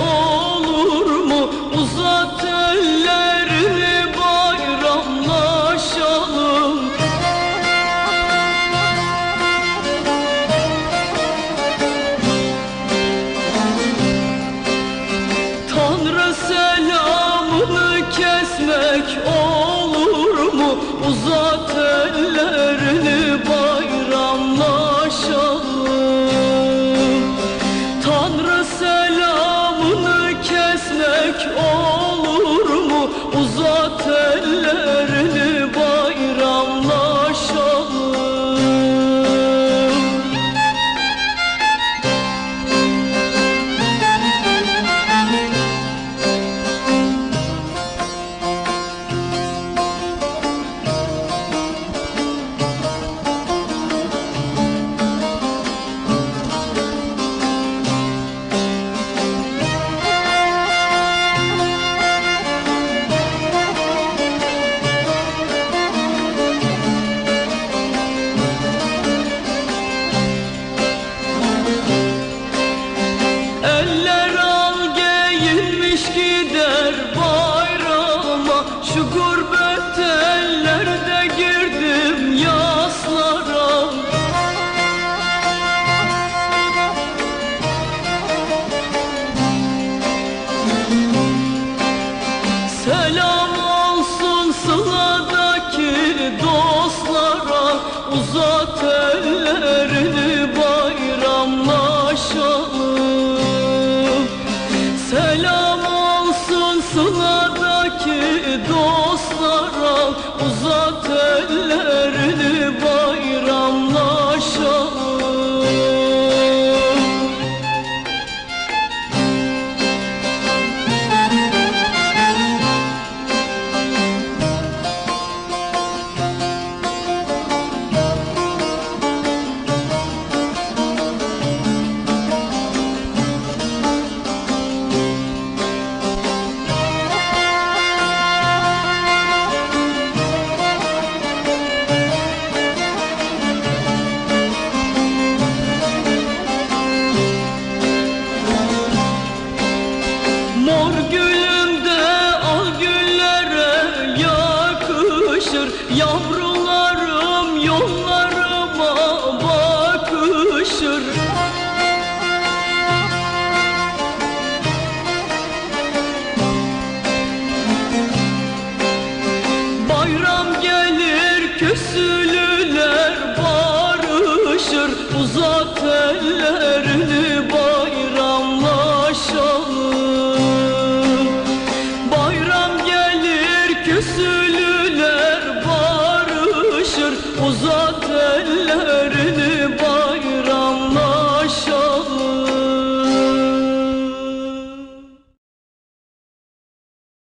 olur mu uzat ellerini bayramlaşalım? Tanrı selamını kesmek olur mu? Uzat ellerini bayramlaşalım uzat ellerini. Yanındaki dostlara uzat ellerini bayram gelir küsülüler barışır. Uzat ellerini bayramlaşalım. Bayram gelir küsülüler barışır. Uzat ellerini